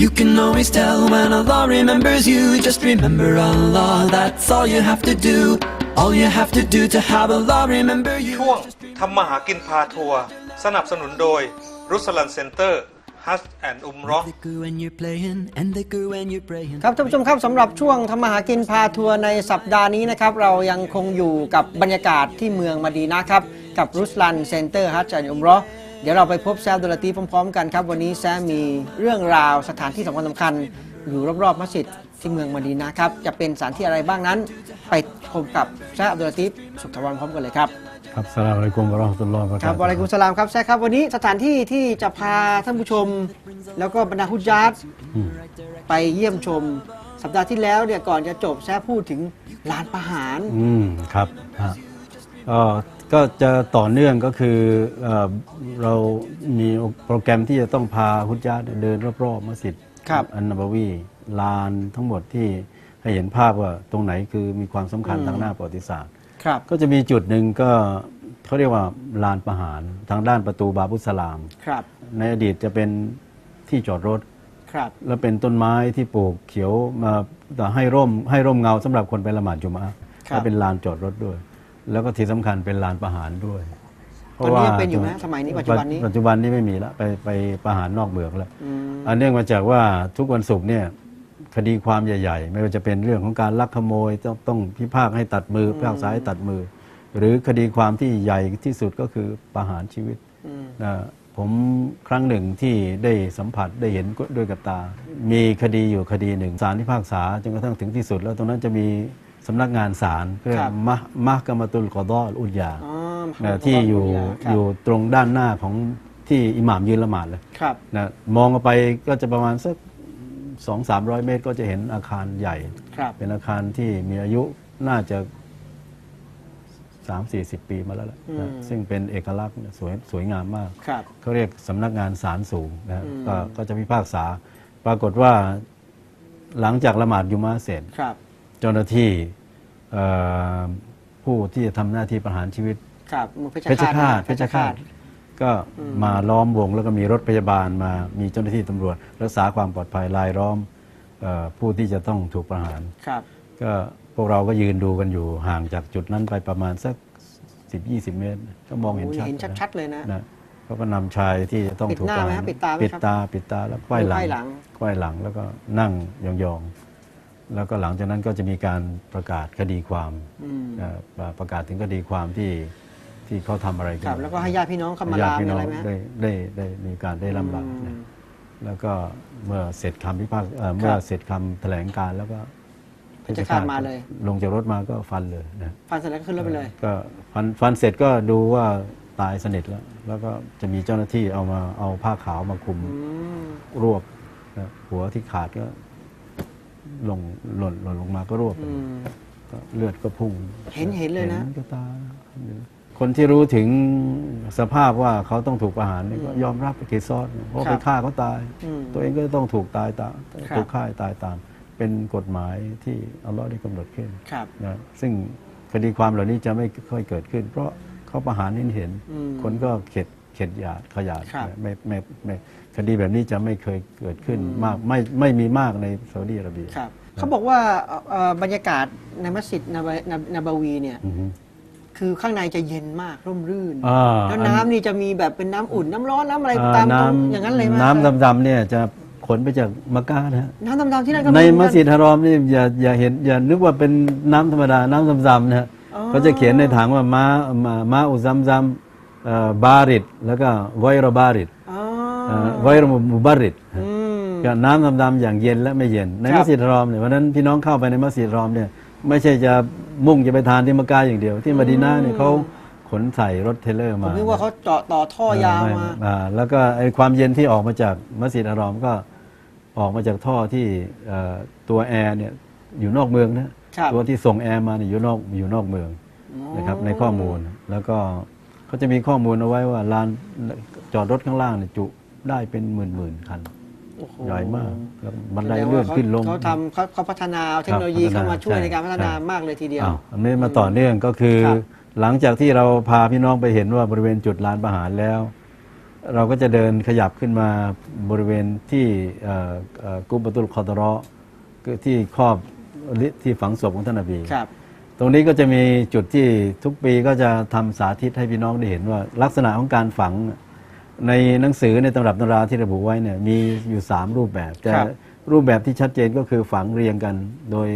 You can always tell when Allah remembers you. Just remember Allah, that's all you have to do. All you have to do to have Allah remember you. ช่วงทำมาหากินพาทัวร์สนับสนุนโดยรุสลันเซ็นเตอร์ฮัสแอนด์อุมรอ Thicker when you're playing, and thicker when you're praying. ครับท่านผู้ชมครับสำหรับช่วงทำมาหากินพาทัวร์ในสัปดาห์นี้นะครับ เรายังคงอยู่กับบรรยากาศที่เมืองมาดีนะครับ กับรุสลันเซ็นเตอร์ฮัจจันอุมเรอ เดี๋ยวเราไปพบแซมดุลาตีพร้อมๆกันครับ วันนี้แซมมีเรื่องราวสถานที่สำคัญสำคัญๆอยู่รอบๆมัสยิดที่เมืองมาดีนะครับ จะเป็นสถานที่อะไรบ้างนั้น ไปพบกับแซมอับดุลาตีฟสุขทวันพร้อมกันเลยครับครับสลามอะลัยกุมวะเราะห์มะตุลลอฮ์วะบะเราะคการับตุฮ์วะอะลัยกุมสลามครับแซคครับวันนี้สถานที่ที่จะพาท่านผู้ชม แล้วก็บรรดาฮุจญาตไปเยี่ยมชม สัปดาห์ที่แล้วเนี่ยก่อนจะจบแซคพูดถึงลานประหารอืมครับฮะก็ ก็จะต่อเนื่องก็คือเอ่อเรามีโปรแกรมที่จะต้องพาฮุจญาตเดินรอบๆมัสยิดครับ อันนบาวีลานทั้งหมดที่ให้เห็นภาพว่าตรงไหนคือมีความสำคัญทางหน้าประวัติศาสตร์ ครับ ก็จะมีจุดหนึ่งก็เขาเรียกว่าลานประหารทางด้านประตูบาบุสลาม ครับในอดีตจะเป็นที่จอดรถ ครับ แล้วเป็นต้นไม้ที่ปลูกเขียวมาแต่ให้ร่มให้ร่มเงาสำหรับคนไปละหมาดจุมอะห์ครับ และเป็นลานจอดรถด้วย แล้วก็ที่สำคัญเป็นลานประหารด้วยตอนนี้ยังเป็นอยู่ไหมสมัยนี้ปัจจุบันนี้ปัจจุบันนี้ไม่มีแล้วไปไปประหารนอกเมืองแล้วอืมอันเนื่องมาจากว่าทุกวันศุกร์เนี่ยคดีความใหญ่ ๆ ไม่ว่าจะเป็นเรื่องของการลักขโมยต้องต้องพิพากษ์ให้ตัดมือพิพากษาให้ตัดมือ หรือคดีความที่ใหญ่ที่สุดก็คือประหารชีวิตอืมนะผมครั้งหนึ่งที่ได้สัมผัสได้เห็นด้วยกับตา มีคดีอยู่คดีหนึ่งศาลพิพากษาจนกระทั่งถึงที่สุด แล้วตรงนั้นจะมี สำนักงานศาลเรียกครับ มะมะกามาตุลกอดอลอุลยาอ๋อนะที่อยู่ครับอยู่ตรงด้านหน้าของที่อิหม่ามยืนละหมาดเลยครับ นะมองออกไปก็จะประมาณสักสองสามร้อยเมตรก็จะเห็นอาคารใหญ่ ครับ เป็นอาคารที่มีอายุน่าจะสามสี่สิบปีมาแล้วแหละนะซึ่งเป็นเอกลักษณ์เนี่ยสวยสวยงามมาก ครับ เขาเรียกสำนักงานศาลสูงนะฮะอืม ก็ก็จะพิพากษา ปรากฏว่าหลังจากละหมาดยุมาเสร็จ ครับ เจ้าหน้าที่เอ่อผู้ที่จะทำหน้าที่ประหารชีวิต ครับเมืองเพชรเพชรฆาตนะเพชรฆาต ก็มาล้อมวงแล้วก็มีรถพยาบาลมามีเจ้าหน้าที่ตำรวจ รักษาความปลอดภัยรายล้อมเออผู้ที่จะต้องถูกประหาร ครับ ก็พวกเราก็ยืนดูกันอยู่ห่างจากจุดนั้นไปประมาณสัก 10-20 เมตร ก็มองเห็นโอ้ยชัดเห็นชัดๆเลยนะ นะเขาก็นำชายที่จะต้องปิดถูกหน้าประไหมหารฮะปิดตาไหมปิดครับตาปิดตาแล้วควายหลังไขว้หลัง ควายหลังแล้วก็นั่งยองๆ แล้วก็หลังจากนั้นก็จะมีการประกาศคดีความอืมเอ่อประกาศถึงคดีความที่ที่เขาทำอะไรกัครับ แล้วก็ให้ญาติพี่น้องเข้ามาญาลาติพี่มีน้ออะไรงไหมฮะ ได้ได้ได้มีการได้ลำลาอืมนะแล้วก็เมื่อเสร็จคำพิพากษาเอ่อเมื่อเสร็จคำแถลงการแล้วก็เพชรฆาตมาเลย ลงจากรถมาก็ฟันเลยนะ ฟันเสร็จแล้วก็ขึ้นรถไปเลย ก็ฟันฟันเสร็จก็ดูว่าตายสนิทแล้ว แล้วก็จะมีเจ้าหน้าที่เอามาเอาผ้าขาวมาคลุมอืมรวบนะหัวที่ขาดก็ ลงหล่นหล่นลงมาก็รวบอืม ก็เลือดก็พุ่งเห็นเห็นเลยนะห็ก็ตาคนที่รู้ถึงสภาพว่าเขาต้องถูกประหารนี่ก็ยอมรับไปเกซอสเพราะครับไปฆ่าเขาตาย อืม ตัวเองก็ต้องถูกตายตามครับ ถูกฆ่าให้ตายตาม เป็นกฎหมายที่อัลลอฮ์ได้กำหนดขึ้นครับ นะซึ่งคดีความเหล่านี้จะไม่ค่อยเกิดขึ้น เพราะเขาประหารให้เห็นอืม คนก็เข็ด เข็ดหยาดขยาดครับไม่ไม่ไม่คดีแบบนี้จะไม่เคยเกิดขึ้นมากไม่ไม่มีมากในซาอุดีอาระเบีย ครับ เขาบอกว่าเอ่อเอ่อบรรยากาศในมัสยิดนาบะนานาบาวีเนี่ยอือฮึคือข้างในจะเย็นมากร่มรื่น อ่าแล้วน้ำนี่จะมีแบบเป็นน้ำอุ่นน้ำร้อนน้ำอะไรอ่าตามตรงน้ำอย่างนั้นเลยไหมน้ำดำๆเนี่ยจะขนไปจากมักกะนะฮะ น้ำดำๆที่นั่นก็ในเหอมักัสยิดฮารอมนี่อย่าอย่าเห็นอย่านึกว่าเป็นน้ำธรรมดา น้ำดำๆนะฮะอ๋อ เขาจะเขียนในถังว่ามามามาอุซัมซัมเอ่อ บาริดแล้วก็ไวรบาริดอ๋อเอ่อไวรมุบาริดอืมก็น้ำดำๆอย่างเย็นและไม่เย็น ในครับมัสยิดฮารอมเนี่ยวันนั้นพี่น้องเข้าไปในมัสยิดฮารอมเนี่ยไม่ใช่จะมุ่งจะไปทานที่มักกะอย่างเดียว ที่มะดีนาเนี่ยเขาขนใส่รถเทรลเลอร์ผมมานึกว่าเขาเจาะต่อท่อยาวไมาอ่าแล้วก็ไอความเย็นที่ออกมาจากมัสยิดอารอมก็ออกมาจากท่อที่เอ่อตัวแอร์เนี่ยอยู่นอกเมืองนะครับตัวที่ส่งแอร์มาเนี่ยอยู่นอกอยู่นอกเมืองนะครับในข้อมูลแล้วก็ เขาจะมีข้อมูลเอาไว้ว่าลานจอดรถข้างล่างเนี่ยจุได้เป็นหมื่นหมื่นๆคันโอ้โหใหญ่มากแล้วบันไดแสดงเลื่อว่านเขาขึ้นลง เขาทำเขาเขาพัฒนาเอาเทคโนโลยีครับเข้ามาช่วยพัฒนาในการพัฒนาใช่มากเลยทีเดียวอ้าวอันนี้มาต่อเนื่องก็คือ ครับ หลังจากที่เราพาพี่น้องไปเห็นว่าบริเวณจุดลานประหารแล้ว เราก็จะเดินขยับขึ้นมาบริเวณที่เอ่อเอ่อกุบประตุลคอตรอคือที่ครอบที่ฝังศพของท่านนบี ครับ ตรงนี้ก็จะมีจุดที่ทุกปีก็จะทำสาธิตให้พี่น้องได้เห็นว่า ลักษณะของการฝังในหนังสือในตำรับตำราที่ระบุไว้เนี่ยมีอยู่ 3 รูปแบบแต่ครับรูปแบบที่ชัดเจนก็คือฝังเรียงกันโดย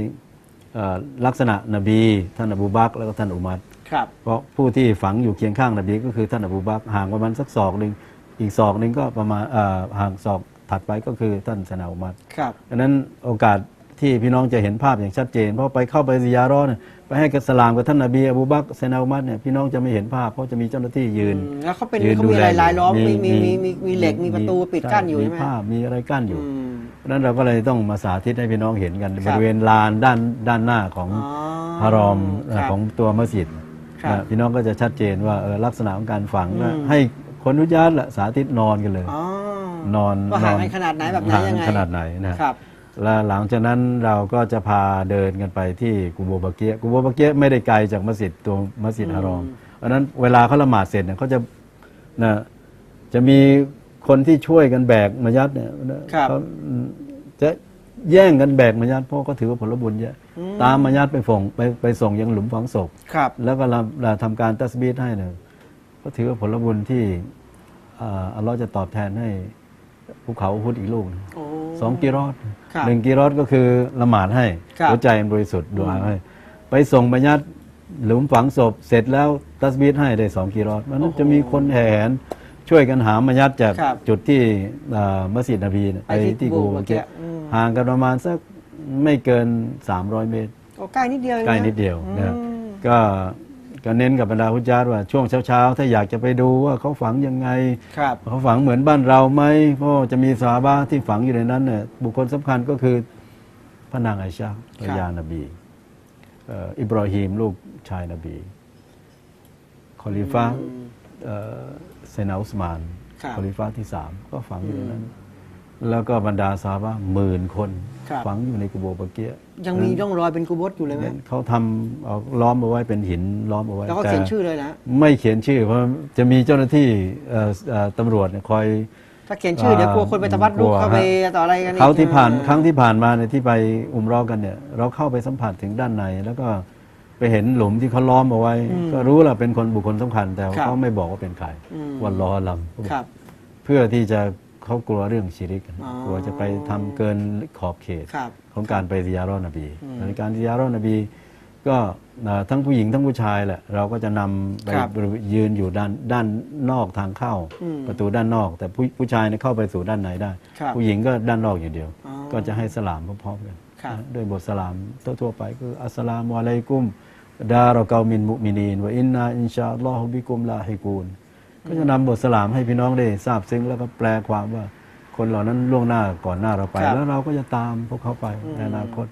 เอ่อลักษณะนบี ท่านอบูบักรแล้วก็ท่านอุมัรครับเพราะผู้ที่ฝังอยู่เคียงข้างนบีก็คือท่านอบูบักรห่างประมาณสักศอกหนึ่งอีกศอกหนึ่งก็ประมาณเอ่อห่างศอกถัดไปก็คือท่านสนาอุมัรครับดังนั้นโอกาส ที่พี่น้องจะเห็นภาพอย่างชัดเจน เพราะไปเข้าไปซิยาเราะห์เนี่ยไปให้กัสลามกับท่านนบีอบูบักรเซนาอุมัดเนี่ยพี่น้องจะไม่เห็นภาพ เพราะจะมีเจ้าหน้าที่ยืนอืมแล้วเขาเป็นยืนเขาดูมีแลลายๆล้อมมีมีมีมีมีมีเหล็กมีประตูปิดกั้นอยู่ใช่ไหม มีภาพมีอะไรกั้นอยู่อืมเพราะฉะนั้นเราก็เลยต้องมาสาธิตให้พี่น้องเห็นกันครับบริเวณลานด้านด้านหน้าของอ๋อฮารอมครับของตัวมัสยิดครับนะพี่น้องก็จะชัดเจนว่าเออลักษณะของการฝังอืมนะให้คนทุกญาติละสาธิตนอนกันเลย อ๋อ นอนว่าห่างนกันขนาดไหนแบบไหนห่างยังไง ขนาดไหนนะครับ แล้วหลังจากนั้นเราก็จะพาเดินกันไปที่กูโบบาเกียะกูโบบาเกียะไม่ได้ไกลจากมัสยิดตัวมัสยิดฮารอมเพราะฉะนั้นเวลาเขาละหมาดเสร็จเนี่ยเขาจะนะจะมีคนที่ช่วยกันแบกมายัดเนี่ยนะครับเขาจะแย่งกันแบกมายัดเพราะเขาถือว่าผลบุญเยอะตามมายัดไปส่งไปไปส่งยังหลุมฝังศพครับแล้วก็เราเราทำการตัสบีทให้เนี่ยก็ถือว่าผลบุญที่อ่าอัลลอฮ์จะตอบแทนให้ ภูเขาอุฮุดอีกลูกหนึ่งโอ้ สองกิรอดครับหนึ่งกิรอดก็คือละหมาดให้ครับหัวใจมันบริสุทธิ์ดูอาให้ ไปส่งบัญญัติหลุมฝังศพเสร็จแล้วตัสบีทให้ได้สองกิรอดมันจะมีคนแห่แหนช่วยกันหาบัญญัติจากครับจุดที่อ่ามัสยิดนบีเนี่ยไปไปที่ที่กูกูโบเมื่อเกีกี้ยอืมห่างกันประมาณสักไม่เกิน 300 เมตร โอ้ใกล้นิดเดียวเองะใกล้นิดเดียวนะครับอืม ก็ ก็เน้นกับบรรดาพุทธญาติว่าช่วงเช้าๆ ถ้าอยากจะไปดูว่าเขาฝังยังไง ครับเขาฝังเหมือนบ้านเราไหมเพราะจะมีสาบาที่ฝังอยู่ในนั้นเนี่ยบุคคลสำคัญก็คือพระนางไอชาภรรยานบีเอ่ออิบราฮิมลูกชายนบีคอลิฟ้าเอ่อเซนาอุสมานครับ คอลิฟ้าที่สามก็ฝังอยู่ในนั้น แล้วก็บรรดาสาบาหมื่นคน ครับ ฝังอยู่ในกุโบปะเกียะยังมีร่องรอยเป็นกูโบสอยู่เลยไหมเขาทำเอาล้อมเอาไว้เป็นหินล้อมเอาไว้แล้วก็แต่เขียนชื่อเลยนะ ไม่เขียนชื่อ เพราะจะมีเจ้าหน้าที่เอ่อเอ่อตำรวจเนี่ยคอย ถ้าเขียนชื่อเดี๋ยวกลัวคนไปตะวัดรูปกลัวเข้าไปต่ออะไรกันอีกเขาที่ผ่านเออครั้งที่ผ่านมาเนี่ยที่ไปอุมเรอกันเนี่ย เราเข้าไปสัมผัสถึงด้านใน แล้วก็ไปเห็นหลุมที่เขาล้อมเอาไว้ ก็รู้แหละเป็นคนบุคคลสำคัญแต่ว่าครับเขาไม่บอกว่าเป็นใครอืมวันล้อลครับำเพื่อที่จะ เขากลัวเรื่องชิริก อ๋อกลัวจะไปทำเกินขอบเขตครับของการไปซิยารอนบีอืมในการซิยารอนบี ก็เอ่อทั้งผู้หญิงทั้งผู้ชายแหละเราก็จะนำไปครับบริเวณยืนอยู่ด้านด้านนอกทางเข้า อืมประตูด้านนอก แต่ผู้ผู้ชายเนี่ยเข้าไปสู่ด้านในได้ ครับผู้หญิงก็ด้านนอกอย่างเดียว อ๋อก็จะให้สลามพร้อมๆกันครับ นะด้วยบทสลามทั่วๆไปคืออัสสลามุอะลัยกุมดาเราเกามินมุมินีนวะอินนาอินชาอัลลอฮุบิกุมลาฮิกูน ก็จะนำบทสลามให้พี่น้องได้ทราบซึ้งแล้วก็แปลความว่าคนเหล่านั้นล่วงหน้าก่อนหน้าเราไปครับแล้วเราก็จะตามพวกเขาไปอืมในอนาคต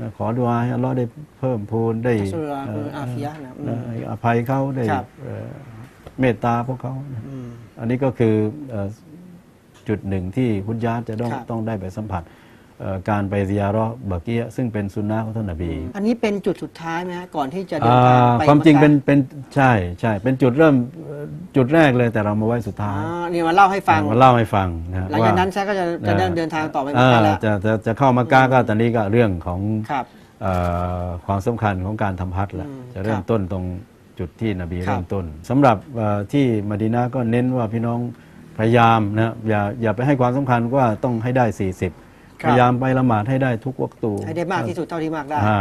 นะขอดุอาให้อัลลอฮ์ได้เพิ่มพูนได้อัสสลามุเอ่ออาฟิยะห์นะอืมนะให้อภัยเขาได้ครับเอ่อเมตตาพวกเขานะอืมอันนี้ก็คือเอ่อจุดหนึ่งที่พุทธญาติจะต้องครับต้องได้ไปสัมผัสเอ่อ การไปซิยาเราะห์บาเกียะห์ซึ่งเป็นสุนนะของท่านนบีอันนี้เป็นจุดสุดท้ายไหมฮะก่อนที่จะเดินอ่าทางไปความจริงมักกะเป็นเป็นใช่ใช่เป็นจุดเริ่มเอ่อจุดแรกเลยแต่เรามาไว้สุดอ๋ท้ายอนี่มาเล่าให้ฟังมาเล่าให้ฟังนะหลังจากนั้นว่แซกก็จะจะเดินเดินทางต่อไปเอ่มักกะอแล้วจะจะจะเข้ามาก้าก็ตอนนี้ก็เรื่องของครับเอ่อความสำคัญของการทำฮัจญ์แหละอืมจะเริ่คมรับต้นตรงจุดที่นบีครับเริ่มต้นสำหรับเอ่อที่มะดีนาก็เน้นว่าพี่น้องพยายามนะอย่าอย่าไปให้ความสำคัญว่าต้องให้ได้ 40 พยายามไปละหมาดให้ได้ทุกวักตูให้ได้มากที่สุดเท่าที่มากได้ อ่า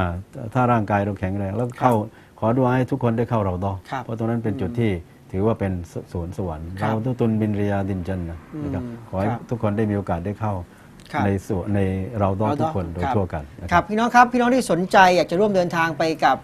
ถ้าร่างกายเราแข็งแรงแล้วเข้าขอดูอาให้ทุกคนได้เข้าเราดอครับเพราะตรงนั้นเป็นจุดที่ถือว่าเป็นสสวนสวรรค์ครับเราทุกตุนบินเรียาดินจันนะนะครับอืมขอให้ครับทุกคนได้มีโอกาสได้เข้า ครับ ในสวนในเราดอเราดอทุกคนโดยครับทั่วกันนะคครัรับ บพี่น้องครับพี่น้องที่สนใจอยากจะร่วมเดินทางไปกับ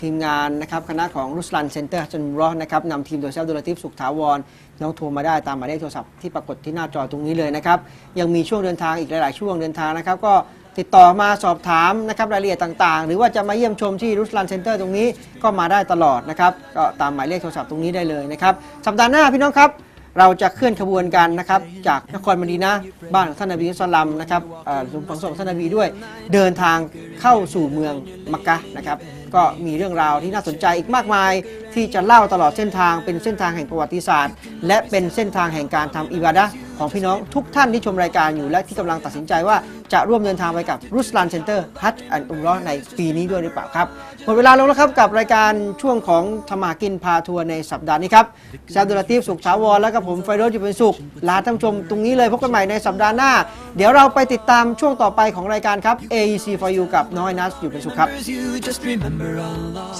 ทีมงานนะครับคณะของรุสลันเซ็นเตอร์จันรอนะครับนำทีมโดยเซลดุลติฟสุขถาวรพี่ น้องโทรมาได้ตามหมายเลขโทรศัพท์ที่ปรากฏที่หน้าจอตรงนี้เลยนะครับยังมีช่วงเดินทางอีกหลาย ๆ ช่วงเดินทางนะครับก็ติดต่อมาสอบถามนะครับรายละเอียดต่างๆ หรือว่าจะมาเยี่ยมชมที่รุสลันเซ็นเตอร์ตรงนี้ก็มาได้ตลอดนะครับก็ตามหมายเลขโทรศัพท์ตรงนี้ได้เลยนะครับสัปดาห์หน้าพี่น้องครับ เราจะเคลื่อนขบวนกันนะครับจากนครมดีนะบ้านของท่านนบีมุสลัมนะครับเอ่อหลุมฝังศพของท่านนบีด้วย เดินทางเข้าสู่เมืองมักกะนะครับก็มีเรื่องราวที่น่าสนใจอีกมากมาย ที่จะเล่าตลอดเส้นทางเป็นเส้นทางแห่งประวัติศาสตร์ และเป็นเส้นทางแห่งการทำอิบาดะของพี่น้องทุกท่านที่ชมรายการอยู่และที่กำลังตัดสินใจว่าจะร่วมเดินทางไปกับรุสลานเซ็นเตอร์ฮัจอันอุมเรอในปีนี้ด้วยหรือเปล่าครับหมดเวลาลงแล้วครับกับรายการช่วงของธรรมากินพาทัวร์ในสัปดาห์นี้ครับแซมดุลาตีฟสุขชาวรและกับผมไฟโรจน์อยู่เป็นสุขลาท่านผู้ชมตรงนี้เลยพบกันใหม่ในสัปดาห์หน้า เดี๋ยวเราไปติดตามช่วงต่อไปของรายการครับ AEC for you กับน้อยนัสอยู่เป็นสุขครับ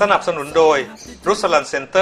สนับสนุนโดยรุสลันเซ็นเ